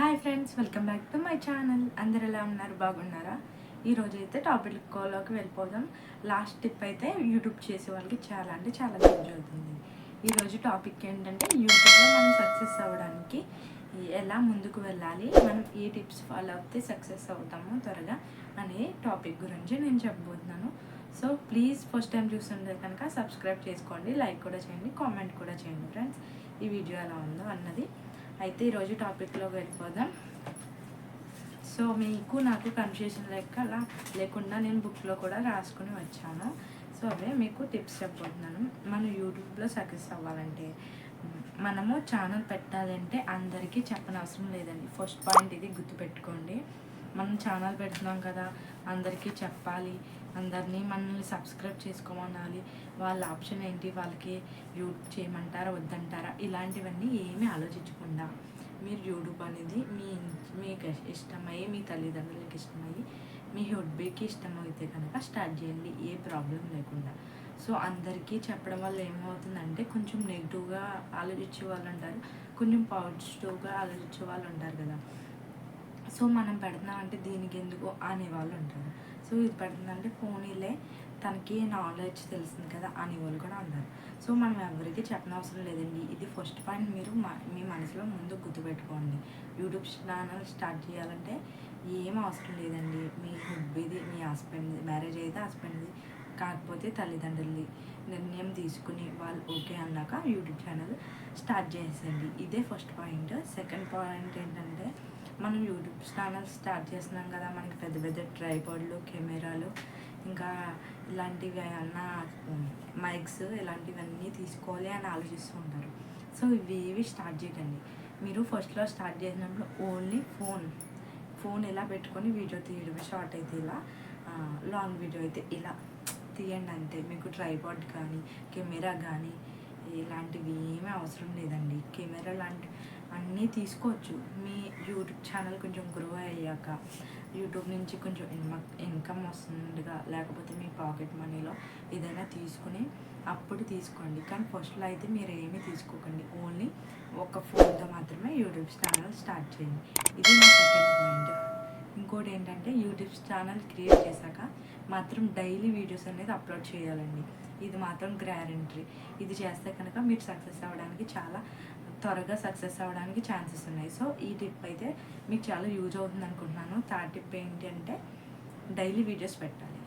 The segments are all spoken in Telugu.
Hi friends welcome back to my channel అందరు ఎలా ఉన్నారు? బాగున్నారా? ఈరోజు అయితే టాపిక్ కోలోకి వెళ్ళిపోదాం. లాస్ట్ టిప్ అయితే యూట్యూబ్ చేసే వాళ్ళకి చాలా అంటే చాలా యూజ్ అవుతుంది. ఈరోజు టాపిక్ ఏంటంటే యూట్యూబ్లో మనం సక్సెస్ అవ్వడానికి ఎలా ముందుకు వెళ్ళాలి? మనం ఏ టిప్స్ ఫాలో అవుతే సక్సెస్ అవుతామో త్వరగా అనే టాపిక్ గురించి నేను చెప్పబోతున్నాను. సో ప్లీజ్ ఫస్ట్ టైం చూస్తుంటే కనుక సబ్స్క్రైబ్ చేసుకోండి లైక్ కూడా చేయండి కామెంట్ కూడా చేయండి ఫ్రెండ్స్ ఈ వీడియో ఎలా ఉందో అన్నది అయితే ఈరోజు టాపిక్లో వెళ్ళిపోదాం. సో మీకు నాకు కన్ఫ్యూజన్ లెక్క అలా లేకుండా నేను బుక్లో కూడా రాసుకుని వచ్చాను. సో అవే మీకు టిప్స్ చెప్పబోతున్నాను. మనం యూట్యూబ్లో సక్సెస్ అవ్వాలంటే మనము ఛానల్ పెట్టాలంటే అందరికీ చెప్పనవసరం లేదండి. ఫస్ట్ పాయింట్ ఇది గుర్తుపెట్టుకోండి. మనం ఛానల్ పెడుతున్నాం కదా అందరికీ చెప్పాలి. అందరినీ మనల్ని సబ్స్క్రైబ్ చేసుకోమనాలి. వాళ్ళ ఆప్షన్ ఏంటి? వాళ్ళకి యూట్యూబ్ చేయమంటారా? వద్దంటారా? ఇలాంటివన్నీ ఏమీ ఆలోచించకుండా మీరు యూట్యూబ్ అనేది మీ మీకు ఇష్టమయ్యి మీ తల్లిదండ్రులకి ఇష్టమయ్యి మీ హుడ్బీకి ఇష్టమైతే కనుక స్టార్ట్ చేయండి. ఏ ప్రాబ్లం లేకుండా. సో అందరికీ చెప్పడం వల్ల ఏమవుతుందంటే కొంచెం నెగిటివ్గా ఆలోచించే వాళ్ళు ఉంటారు. కొంచెం పాజిటివ్గా ఆలోచించే వాళ్ళు ఉంటారు కదా. సో మనం పెడుతున్నాం అంటే దీనికి ఎందుకు అనే వాళ్ళు ఉంటారు. సో ఇది పెడుతుందంటే పోనీలే తనకి నాలెడ్జ్ తెలిసింది కదా అని వాళ్ళు కూడా అన్నారు. సో మనం ఎవరికి చెప్పనవసరం లేదండి. ఇది ఫస్ట్ పాయింట్ మీరు మీ మనసులో ముందు గుర్తుపెట్టుకోండి. యూట్యూబ్ ఛానల్ స్టార్ట్ చేయాలంటే ఏం అవసరం లేదండి. మీ హుబ్బీది మీ హస్బెండ్ది మ్యారేజ్ అయితే హస్బెండ్ది కాకపోతే తల్లిదండ్రులది నిర్ణయం తీసుకుని వాళ్ళు ఓకే అన్నాక యూట్యూబ్ ఛానల్ స్టార్ట్ చేసేయండి. ఇదే ఫస్ట్ పాయింట్ సెకండ్ పాయింట్ ఏంటంటే మనం యూట్యూబ్ ఛానల్ స్టార్ట్ చేస్తున్నాం కదా మనకి పెద్ద పెద్ద ట్రైపాడ్లు కెమెరాలు ఇంకా ఇలాంటివి ఏమన్నా మైక్స్ ఇలాంటివన్నీ తీసుకోవాలి అని ఆలోచిస్తూ ఉంటారు. సో ఇవి ఇవి స్టార్ట్ చేయకండి. మీరు ఫస్ట్లో స్టార్ట్ చేసినప్పుడు ఓన్లీ ఫోన్ ఫోన్ ఇలా పెట్టుకొని వీడియో తీయడమే షార్ట్ అయితే ఇలా లాంగ్ వీడియో అయితే ఇలా తీయండి అంతే. మీకు ట్రైపాడ్ కానీ కెమెరా కానీ ఇలాంటివి ఏమీ అవసరం లేదండి. కెమెరా లాంటి అన్నీ తీసుకోవచ్చు. మీ యూట్యూబ్ ఛానల్ కొంచెం గ్రో అయ్యాక యూట్యూబ్ నుంచి కొంచెం ఇన్మ- ఇన్కమ్ వస్తుందిగా లేకపోతే మీ పాకెట్ మనీలో ఏదైనా తీసుకుని అప్పుడు తీసుకోండి. కానీ ఫస్ట్లో అయితే మీరు ఏమీ తీసుకోకండి. ఓన్లీ ఒక ఫోన్తో మాత్రమే యూట్యూబ్ ఛానల్ స్టార్ట్ చేయండి. ఇది నా సెకండ్ పాయింట్ ఇంకోటి ఏంటంటే యూట్యూబ్ ఛానల్ క్రియేట్ చేశాక మాత్రం డైలీ వీడియోస్ అనేది అప్లోడ్ చేయాలండి. ఇది మాత్రం గ్యారంటీ ఇది చేస్తే కనుక మీరు సక్సెస్ అవ్వడానికి చాలా త్వరగా సక్సెస్ అవ్వడానికి ఛాన్సెస్ ఉన్నాయి. సో ఈ టిప్ అయితే మీకు చాలా యూజ్ అవుతుంది అనుకుంటున్నాను. థర్డ్ టిప్ ఏంటి అంటే డైలీ వీడియోస్ పెట్టాలి.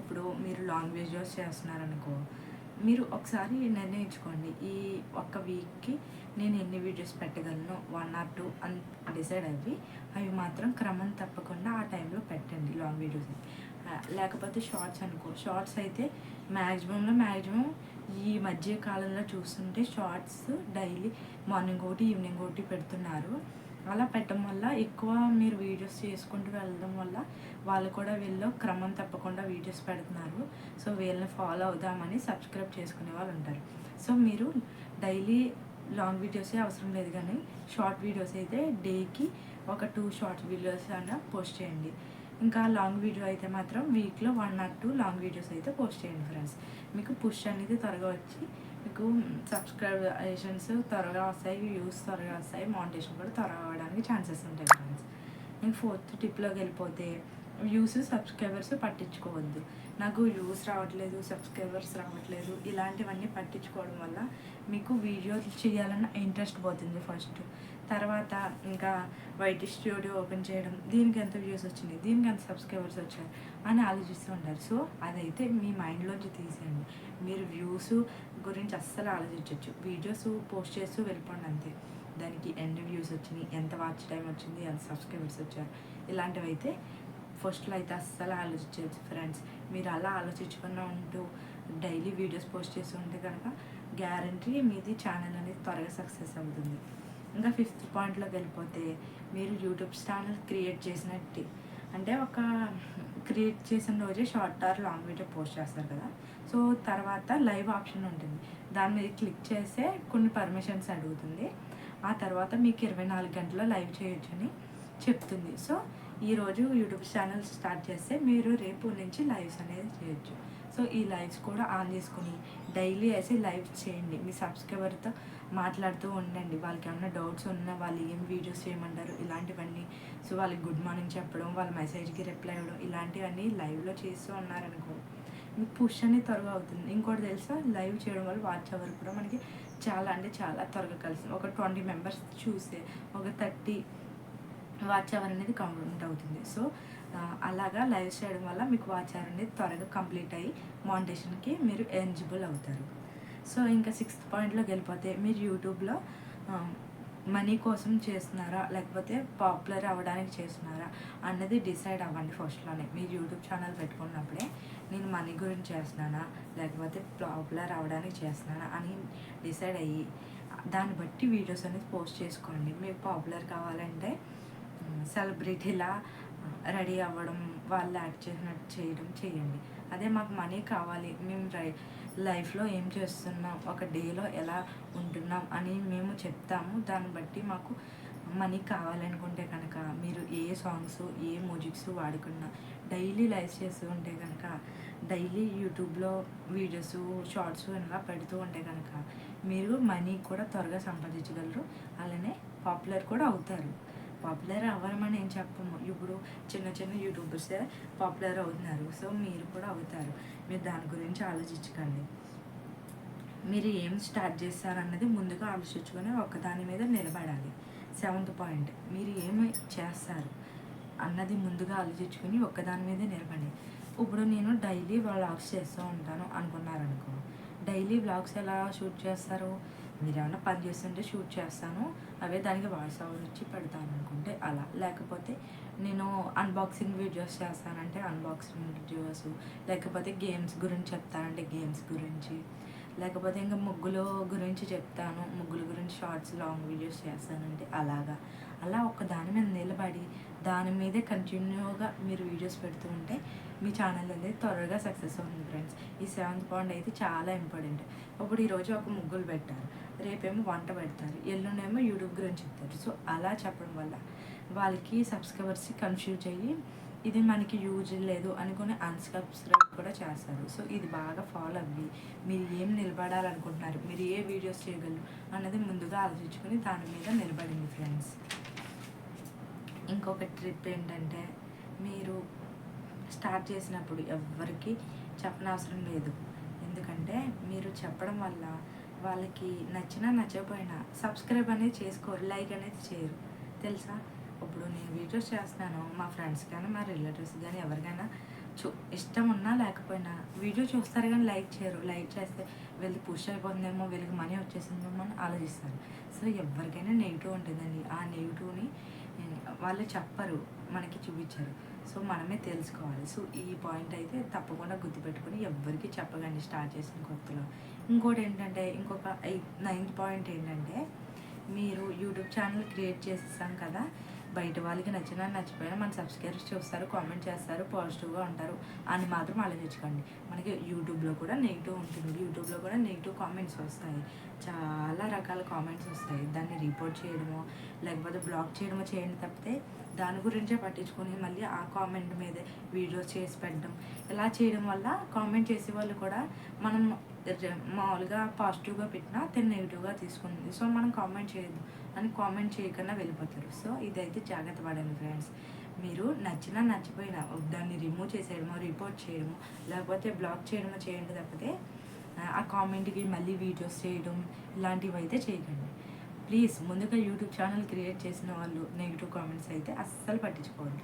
ఇప్పుడు మీరు లాంగ్ వీడియోస్ చేస్తున్నారనుకో మీరు ఒకసారి నిర్ణయించుకోండి. ఈ ఒక్క వీక్కి నేను ఎన్ని వీడియోస్ పెట్టగలను? వన్ ఆర్ టూ అని డిసైడ్ అయ్యి అవి మాత్రం క్రమం తప్పకుండా ఆ టైంలో పెట్టండి లాంగ్ వీడియోస్. లేకపోతే షార్ట్స్ అనుకో షార్ట్స్ అయితే మ్యాక్సిమంలో మ్యాక్సిమం ఈ మధ్య కాలంలో చూస్తుంటే షార్ట్స్ డైలీ మార్నింగ్ ఒకటి ఈవినింగ్ ఒకటి పెడుతున్నారు. అలా పెట్టడం వల్ల ఎక్కువ మీరు వీడియోస్ చేసుకుంటూ వెళ్ళడం వల్ల వాళ్ళు కూడా వీళ్ళు క్రమం తప్పకుండా వీడియోస్ పెడుతున్నారు. సో వీళ్ళని ఫాలో అవుదామని సబ్స్క్రైబ్ చేసుకునే వాళ్ళు ఉంటారు. సో మీరు డైలీ లాంగ్ వీడియోసే అవసరం లేదు కానీ షార్ట్ వీడియోస్ అయితే డేకి ఒక టూ షార్ట్ వీడియోస్ అన్న పోస్ట్ చేయండి. ఇంకా లాంగ్ వీడియో అయితే మాత్రం వీక్లో one or two long videos అయితే పోస్ట్ చేయండి ఫ్రెండ్స్. మీకు పుష్ అనేది త్వరగా వచ్చి మీకు సబ్స్క్రైబేషన్స్ త్వరగా వస్తాయి వ్యూస్ త్వరగా వస్తాయి మానిటేషన్ కూడా త్వరగా అవ్వడానికి ఛాన్సెస్ ఉంటాయి ఫ్రెండ్స్. నేను ఫోర్త్ టిప్లోకి వెళ్ళిపోతే వ్యూస్ సబ్స్క్రైబర్స్ పట్టించుకోవద్దు. నాకు వ్యూస్ రావట్లేదు సబ్స్క్రైబర్స్ రావట్లేదు ఇలాంటివన్నీ పట్టించుకోవడం వల్ల మీకు వీడియో చేయాలన్న ఇంట్రెస్ట్ పోతుంది ఫస్ట్. తర్వాత ఇంకా వైట్ స్టూడియో ఓపెన్ చేయడం దీనికి ఎంత వ్యూస్ వచ్చింది దీనికి ఎంత సబ్స్క్రైబర్స్ వచ్చాయి అని ఆలోచిస్తూ ఉంటారు. సో అదైతే మీ మైండ్లోంచి తీసేయండి. మీరు వ్యూస్ గురించి అస్సలు ఆలోచించవచ్చు వీడియోస్ పోస్ట్ చేస్తూ వెళ్ళిపోండి అంతే. దానికి ఎన్ని వ్యూస్ వచ్చినాయి ఎంత వాచ్ టైం వచ్చింది ఎంత సబ్స్క్రైబర్స్ వచ్చారు ఇలాంటివైతే ఫస్ట్లో అయితే అస్సలు ఆలోచించవచ్చు ఫ్రెండ్స్. మీరు అలా ఆలోచించకుండా ఉంటూ డైలీ వీడియోస్ పోస్ట్ చేసి ఉంటే కనుక గ్యారంటీ మీది ఛానల్ అనేది త్వరగా సక్సెస్ అవుతుంది. ఇంకా ఫిఫ్త్ పాయింట్లోకి వెళ్ళిపోతే మీరు యూట్యూబ్ ఛానల్ క్రియేట్ చేసినట్టు. అంటే ఒక క్రియేట్ చేసిన రోజే short or long video post చేస్తారు కదా. సో తర్వాత లైవ్ ఆప్షన్ ఉంటుంది. దాని మీద క్లిక్ చేస్తే కొన్ని పర్మిషన్స్ అడుగుతుంది. ఆ తర్వాత మీకు ఇరవై నాలుగు గంటల్లో లైవ్ చేయొచ్చని చెప్తుంది. సో ఈరోజు యూట్యూబ్ ఛానల్ స్టార్ట్ చేస్తే మీరు రేపు నుంచి లైవ్స్ అనేది చేయొచ్చు. సో ఈ లైవ్స్ కూడా ఆన్ చేసుకుని డైలీ వేసి లైవ్ చేయండి. మీ సబ్స్క్రైబర్తో మాట్లాడుతూ ఉండండి. వాళ్ళకి ఏమైనా డౌట్స్ ఉన్నా వాళ్ళు ఏం వీడియోస్ చేయమంటారు ఇలాంటివన్నీ. సో వాళ్ళకి గుడ్ మార్నింగ్ చెప్పడం వాళ్ళ మెసేజ్కి రిప్లై ఇవ్వడం ఇలాంటివన్నీ లైవ్లో చేస్తూ ఉన్నారనుకో మీకు పుష్ అనేది త్వరగా అవుతుంది. ఇంకోటి తెలుసా? లైవ్ చేయడం వల్ల వాచ్ అవర్ కూడా మనకి చాలా అంటే చాలా త్వరగా కలిసింది ఒక ట్వంటీ మెంబర్స్ చూస్తే ఒక థర్టీ వాచ్ అవర్ అనేది కంప్లీట్ అవుతుంది సో అలాగా లైవ్ చేయడం వల్ల మీకు వాచ్ అవర్ అనేది త్వరగా కంప్లీట్ అయ్యి మౌంటేషన్కి మీరు ఎలిజిబుల్ అవుతారు. సో ఇంకా సిక్స్త్ పాయింట్లోకి వెళ్ళిపోతే మీరు యూట్యూబ్లో మనీ కోసం చేస్తున్నారా? లేకపోతే పాపులర్ అవ్వడానికి చేస్తున్నారా? అన్నది డిసైడ్ అవ్వండి ఫస్ట్లోనే మీరు యూట్యూబ్ ఛానల్ పెట్టుకున్నప్పుడే నేను మనీ గురించి చేస్తున్నానా? లేకపోతే పాపులర్ అవ్వడానికి చేస్తున్నానా? అని డిసైడ్ అయ్యి దాన్ని బట్టి వీడియోస్ అనేది పోస్ట్ చేసుకోండి. మీకు పాపులర్ కావాలంటే సెలబ్రిటీలా రెడీ అవ్వడం వాళ్ళు యాక్ట్ చేసినట్టు చేయడం చేయండి. అదే మాకు మనీ కావాలి. మేము రై లైఫ్లో ఏం చేస్తున్నాం? ఒక డేలో ఎలా ఉంటున్నాం? అని మేము చెప్తాము. దాన్ని బట్టి మాకు మనీ కావాలనుకుంటే కనుక మీరు ఏ సాంగ్స్ ఏ మ్యూజిక్స్ వాడుకున్నా డైలీ లైవ్ చేస్తూ ఉంటే కనుక డైలీ యూట్యూబ్లో వీడియోస్ షార్ట్స్ ఇలా పెడుతూ ఉంటే కనుక మీరు మనీ కూడా త్వరగా సంపాదించగలరు. అలానే పాపులర్ కూడా అవుతారు. పాపులర్ అవ్వమని ఏం చెప్పము ఇప్పుడు చిన్న చిన్న యూట్యూబర్స్ పాపులర్ అవుతున్నారు. సో మీరు కూడా అవుతారు. మీరు దాని గురించి ఆలోచించకండి. మీరు ఏం స్టార్ట్ చేస్తారన్నది ముందుగా ఆలోచించుకొని ఒకదాని మీద నిలబడాలి. సెవెంత్ పాయింట్ మీరు ఏమి చేస్తారు అన్నది ముందుగా ఆలోచించుకొని ఒక్కదాని మీద నిలబడి. ఇప్పుడు నేను డైలీ వ్లాగ్స్ చేస్తూ ఉంటాను అనుకున్నారనుకో. డైలీ వ్లాగ్స్ ఎలా షూట్ చేస్తారు? మీరు ఏమైనా పని చేస్తుంటే షూట్ చేస్తాను. అవే దానికి వాయిస్ ఓవర్ ఇచ్చి పెడతాను అనుకుంటే అలా. లేకపోతే నేను అన్బాక్సింగ్ వీడియోస్ చేస్తానంటే అన్బాక్సింగ్ వీడియోస్ లేకపోతే గేమ్స్ గురించి చెప్తానంటే గేమ్స్ గురించి లేకపోతే ఇంకా ముగ్గుల గురించి చెప్తాను. ముగ్గుల గురించి షార్ట్స్ లాంగ్ వీడియోస్ చేస్తానంటే అలాగా. అలా ఒక దాని మీద నిలబడి దాని మీదే కంటిన్యూగా మీరు వీడియోస్ పెడుతూ ఉంటే మీ ఛానల్ అనేది త్వరగా సక్సెస్ అవుతుంది ఫ్రెండ్స్ ఈ సెవెంత్ పాయింట్ అయితే చాలా ఇంపార్టెంట్ ఇప్పుడు ఈరోజు ఒక ముగ్గులు పెట్టారు. రేపేమో వంట పెడతారు. ఎల్లుండేమో యూట్యూబ్ గురించి చెప్తారు. సో అలా చెప్పడం వల్ల వాళ్ళకి సబ్స్క్రైబర్స్కి కన్ఫ్యూజ్ అయ్యి ఇది మనకి యూజ్ లేదు అనుకుని అన్సబ్స్క్రైబ్ కూడా చేస్తారు. సో ఇది బాగా ఫాలో అవ్వి మీరు ఏం నిలబడాలనుకుంటున్నారు మీరు ఏ వీడియోస్ చేయగలరు అన్నది ముందుగా ఆలోచించుకొని దాని మీద నిలబడింది ఫ్రెండ్స్ ఇంకొక ట్రిప్ ఏంటంటే మీరు స్టార్ట్ చేసినప్పుడు ఎవ్వరికి చెప్పనవసరం లేదు. ఎందుకంటే మీరు చెప్పడం వల్ల వాళ్ళకి నచ్చినా నచ్చకపోయినా సబ్స్క్రైబ్ అనేది చేసుకోరు లైక్ అనేది చేయరు. తెలుసా? ఇప్పుడు నేను వీడియోస్ చేస్తున్నాను మా ఫ్రెండ్స్ కానీ మా రిలేటివ్స్ కానీ ఎవరికైనా చూ ఇష్టం ఉన్నా లేకపోయినా వీడియో చూస్తారు కానీ లైక్ చేయరు. లైక్ చేస్తే వీళ్ళకి పుష్ అయిపోతుందేమో వీళ్ళకి మనీ వచ్చేసిందేమో అని ఆలోచిస్తారు. సో ఎవరికైనా నెగిటివ్ ఉంటుందండి ఆ నెగిటివ్ని వాళ్ళు చెప్పరు మనకి చూపించరు. సో మనమే తెలుసుకోవాలి. సో ఈ పాయింట్ అయితే తప్పకుండా గుర్తుపెట్టుకొని ఎవ్వరికి చెప్పకండి స్టార్ట్ చేసిన కొత్తలో. ఇంకోటి ఏంటంటే ఇంకొక ఎయిత్ నైన్త్ పాయింట్ ఏంటంటే మీరు యూట్యూబ్ ఛానల్ క్రియేట్ చేస్తాం కదా బయట వాళ్ళకి నచ్చినా నచ్చిపోయినా మన సబ్స్క్రైబర్స్ చూస్తారు కామెంట్ చేస్తారు పాజిటివ్గా ఉంటారు అని మాత్రం ఆలోచించుకోండి. మనకి యూట్యూబ్లో కూడా నెగిటివ్ ఉంటుంది. యూట్యూబ్లో కూడా నెగిటివ్ కామెంట్స్ వస్తాయి. చాలా రకాల కామెంట్స్ వస్తాయి. దాన్ని రిపోర్ట్ చేయడమో లేకపోతే బ్లాక్ చేయడమో చేయండి తప్పితే దాని గురించే పట్టించుకొని మళ్ళీ ఆ కామెంట్ మీదే వీడియోస్ చేసి పెట్టడం. ఇలా చేయడం వల్ల కామెంట్ చేసే వాళ్ళు కూడా మనం మామూలుగా పాజిటివ్గా పెట్టినా తిని నెగిటివ్గా తీసుకుంది సో మనం కామెంట్ చేయొద్దు. అని కామెంట్ చేయకుండా వెళ్ళిపోతారు. సో ఇదైతే జాగ్రత్త పడండి ఫ్రెండ్స్. మీరు నచ్చినా నచ్చిపోయినా దాన్ని రిమూవ్ చేసేయడమో రిపోర్ట్ చేయడమో లేకపోతే బ్లాక్ చేయడమో చేయండి తప్పితే ఆ, ఆ కామెంట్కి మళ్ళీ వీడియోస్ చేయడం ఇలాంటివి అయితే చేయకండి. ప్లీజ్ ముందుగా యూట్యూబ్ ఛానల్ క్రియేట్ చేసిన వాళ్ళు నెగిటివ్ కామెంట్స్ అయితే అస్సలు పట్టించుకోవద్దు.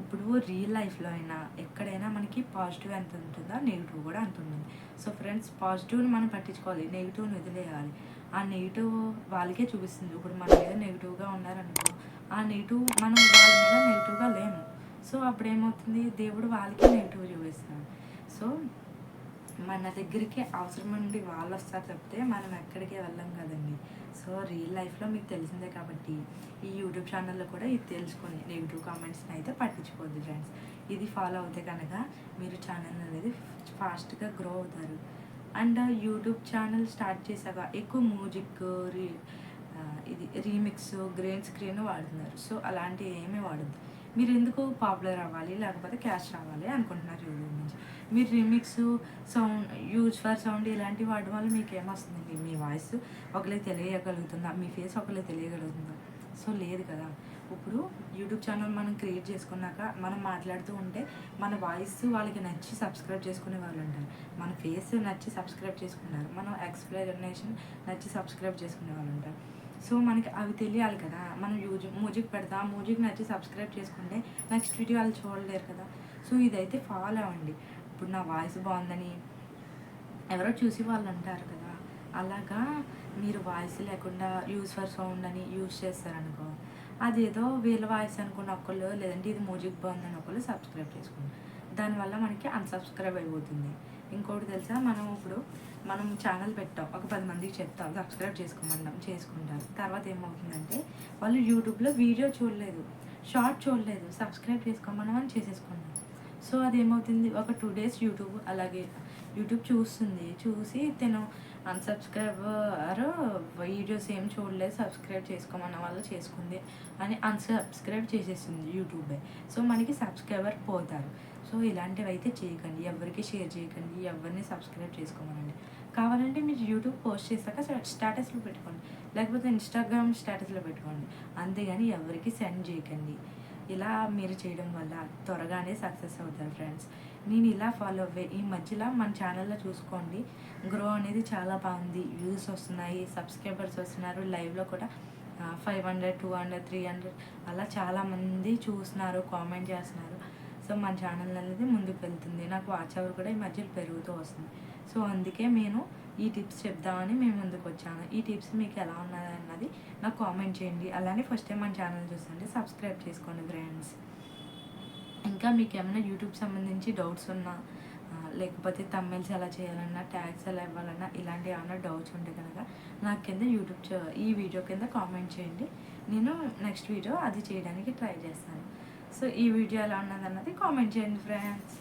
ఇప్పుడు రియల్ లైఫ్లో అయినా ఎక్కడైనా మనకి పాజిటివ్ ఎంత ఉంటుందో నెగిటివ్ కూడా అంత ఉంటుంది. సో ఫ్రెండ్స్ పాజిటివ్ని మనం పట్టించుకోవాలి నెగిటివ్ని వదిలేయాలి. ఆ నెగిటివ్ వాళ్ళకే చూపిస్తుంది. ఇప్పుడు మన మీద నెగిటివ్గా ఉన్నారనుకో ఆ నెగిటివ్ మనం వాళ్ళ మీద నెగిటివ్గా లేము. సో అప్పుడు ఏమవుతుంది దేవుడు వాళ్ళకే నెగిటివ్ చూపిస్తాడు. సో మన దగ్గరికి అవసరం ఉండి వాళ్ళు వస్తారు తప్పితే మనం ఎక్కడికి వెళ్ళం కదండి. సో రియల్ లైఫ్లో మీకు తెలిసిందే కాబట్టి ఈ యూట్యూబ్ ఛానల్లో కూడా ఇది తెలుసుకొని నెగిటివ్ కామెంట్స్ని అయితే పట్టించుకోవద్దు ఫ్రెండ్స్ ఇది ఫాలో అవుతే కనుక మీరు ఛానల్ అనేది ఫాస్ట్గా గ్రో అవుతారు. అండ్ యూట్యూబ్ ఛానల్ స్టార్ట్ చేశాక ఎక్కువ మ్యూజిక్ రీ ఇది రీమిక్స్ గ్రీన్ స్క్రీన్ వాడుతున్నారు. సో అలాంటివి ఏమీ వాడద్దు. మీరు ఎందుకు పాపులర్ అవ్వాలి? లేకపోతే క్యాష్ రావాలి అనుకుంటున్నారు యూట్యూబ్ నుంచి. మీరు remix sound use for sound ఇలాంటివి వాడడం వల్ల మీకు ఏమొస్తుందండి మీ వాయిస్ ఒకరికి తెలియగలుగుతుందా? మీ ఫేస్ ఒకరికి తెలియగలుగుతుందా? సో లేదు కదా. ఇప్పుడు యూట్యూబ్ ఛానల్ మనం క్రియేట్ చేసుకున్నాక మనం మాట్లాడుతూ ఉంటే మన వాయిస్ వాళ్ళకి నచ్చి సబ్స్క్రైబ్ చేసుకునే వాళ్ళు ఉంటారు. మన ఫేస్ నచ్చి సబ్స్క్రైబ్ చేసుకున్నారు. మనం ఎక్స్ప్లెనేషన్ నచ్చి సబ్స్క్రైబ్ చేసుకునే వాళ్ళు ఉంటారు. సో మనకి అవి తెలియాలి కదా. మనం యూజ్ మ్యూజిక్ పెడతా మ్యూజిక్ నచ్చి సబ్స్క్రైబ్ చేసుకుంటే నెక్స్ట్ వీడియో వాళ్ళు చూడలేరు కదా. సో ఇదైతే ఫాలో అవ్వండి. ఇప్పుడు నా వాయిస్ బాగుందని ఎవరో చూసి వాళ్ళు అంటారు కదా. అలాగా మీరు వాయిస్ లేకుండా యూజ్ ఫర్ సౌండ్ అని యూజ్ చేస్తారనుకో అదేదో వీళ్ళ వాయిస్ అనుకున్న ఒకళ్ళు లేదంటే ఇది మ్యూజిక్ బాగుందని ఒకళ్ళు సబ్స్క్రైబ్ చేసుకుంటారు దానివల్ల మనకి అన్సబ్స్క్రైబ్ అయిపోతుంది. ఇంకోటి తెలుసా? మనం ఇప్పుడు మనం ఛానల్ పెట్టాం. ఒక పది మందికి చెప్తాం. సబ్స్క్రైబ్ చేసుకోమన్నాం. చేసుకుంటారు. తర్వాత ఏమవుతుందంటే వాళ్ళు యూట్యూబ్లో వీడియో చూడలేదు. షార్ట్ చూడలేదు. సబ్స్క్రైబ్ చేసుకోమన్నాం అని చేసేసుకున్నాం సో అది ఏమవుతుంది ఒక టూ డేస్ యూట్యూబ్ అలాగే యూట్యూబ్ చూస్తుంది. చూసి తను. అన్సబ్స్క్రైబర్ వీడియోస్ ఏం చూడలేదు. సబ్స్క్రైబ్ చేసుకోమన్న వాళ్ళు చేసుకుంది అని అన్సబ్స్క్రైబ్ చేసేసింది యూట్యూబే సో మనకి సబ్స్క్రైబర్ పోతారు. సో ఇలాంటివి అయితే చేయకండి. ఎవరికి షేర్ చేయకండి. ఎవరిని సబ్స్క్రైబ్ చేసుకోమనండి. కావాలంటే మీరు యూట్యూబ్ పోస్ట్ చేశాక స్టేటస్లో పెట్టుకోండి. లేకపోతే ఇన్స్టాగ్రామ్ స్టేటస్లో పెట్టుకోండి. అంతేగాని ఎవరికి సెండ్ చేయకండి. ఇలా మీరు చేయడం వల్ల త్వరగానే సక్సెస్ అవుతారు ఫ్రెండ్స్ నేను ఇలా ఫాలో అవ్వే. ఈ మధ్యలో మన ఛానల్లో చూసుకోండి. గ్రో అనేది చాలా బాగుంది. వ్యూస్ వస్తున్నాయి. సబ్స్క్రైబర్స్ వస్తున్నారు. లైవ్లో కూడా five hundred two hundred three hundred అలా చాలామంది చూస్తున్నారు కామెంట్ చేస్తున్నారు. సో మన ఛానల్ అనేది ముందుకు వెళ్తుంది. నాకు వాచ్ అవర్ కూడా ఈ మధ్యలో పెరుగుతూ వస్తుంది. సో అందుకే నేను ఈ టిప్స్ చెప్దామని మేము ముందుకు వచ్చాను. ఈ టిప్స్ మీకు ఎలా ఉన్నది అన్నది నాకు కామెంట్ చేయండి. అలానే ఫస్ట్ టైం మన ఛానల్ చూస్తుంటే సబ్స్క్రైబ్ చేసుకోండి ఫ్రెండ్స్ ఇంకా మీకు ఏమైనా యూట్యూబ్ సంబంధించి డౌట్స్ ఉన్నా లేకపోతే తమిళ్స్ ఎలా చేయాలన్నా ట్యాగ్స్ ఎలా ఇవ్వాలన్నా ఇలాంటి ఏమైనా డౌట్స్ ఉంటే కనుక నాకు కింద యూట్యూబ్ ఈ వీడియో కింద కామెంట్ చేయండి. నేను నెక్స్ట్ వీడియో అది చేయడానికి ట్రై చేస్తాను. సో ఈ వీడియో ఎలా ఉన్నది అన్నది కామెంట్ చేయండి ఫ్రెండ్స్